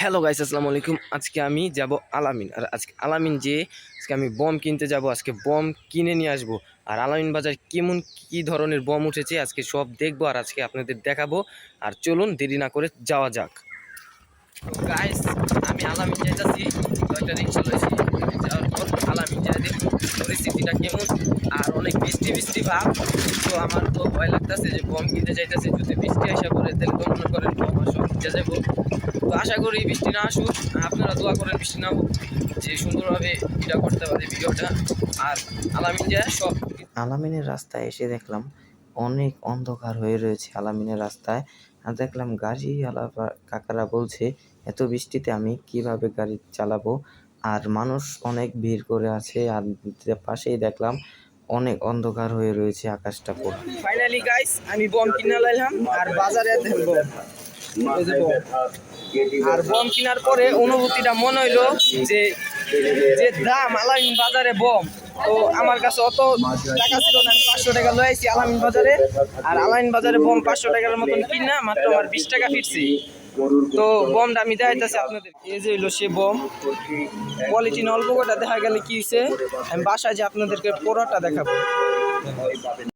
Hello guys আসসালামু আলাইকুম। আজকে আমি যাব আলামিন। আর আজকে আলামিন যে, আজকে আমি বম কিনতে যাব, আজকে বম কিনে নিয়ে আসব। আর আলামিন বাজার কেমন কি ধরনের বম উঠেছে, আজকে সব দেখব আর আজকে আপনাদের দেখাবো। আর চলুন, দেরি না করে যাওয়া যাক। গাইস আমি আলামিন তো একটা রিক্সা লইছি যাওয়ার পর আলামিন যাই পরিস্থিতিটা কেমন। আর অনেক বৃষ্টি বৃষ্টি ভাব। তো আমার তো ভয় লাগতেছে যে বম কিনতে যাইতেছে, যদি বৃষ্টি আসা পড়ে তাহলে তো করেন বম কিনতে যাব। তো আশা করি বৃষ্টি না আসুক আপনারা দোয়া করেন বৃষ্টি না হোক যে সুন্দরভাবে এটা করতে পারে ভিডিওটা। আর আলামিন সব আলামিনের রাস্তায় এসে দেখলাম অনেক অন্ধকার হয়ে রয়েছে আলামিনের রাস্তায়। আর দেখলাম গাড়ি আলা কাকারা বলছে এত বৃষ্টিতে আমি কীভাবে গাড়ি চালাবো? আর মানুষ অনেক ভিড় করে আছে আর পাশেই দেখলাম অনেক অন্ধকার হয়ে রয়েছে আকাশটা পুরো। ফাইনালি গাইস আমি বম কিনে লাইলাম আর বাজারে দেখব। আর বম কেনার পরে অনুভূতিটা মনে হইল যে যে দাম আলামিন বাজারে বম। তো আমার কাছে অত টাকা ছিল না, আমি পাঁচশো টাকা লয়ে আইছি আলামিন বাজারে। আর আলামিন বাজারে বম পাঁচশো টাকার মতন কিনা, মাত্র আমার বিশ টাকা ফিরছি। তো বমটা আমি দেখাইতেছি আপনাদের। এই যে হইল সে বম। পলিথিন অল্প কটা দেখা গেলে কি হয়েছে আমি বাসায় যে আপনাদেরকে পুরোটা দেখাবো।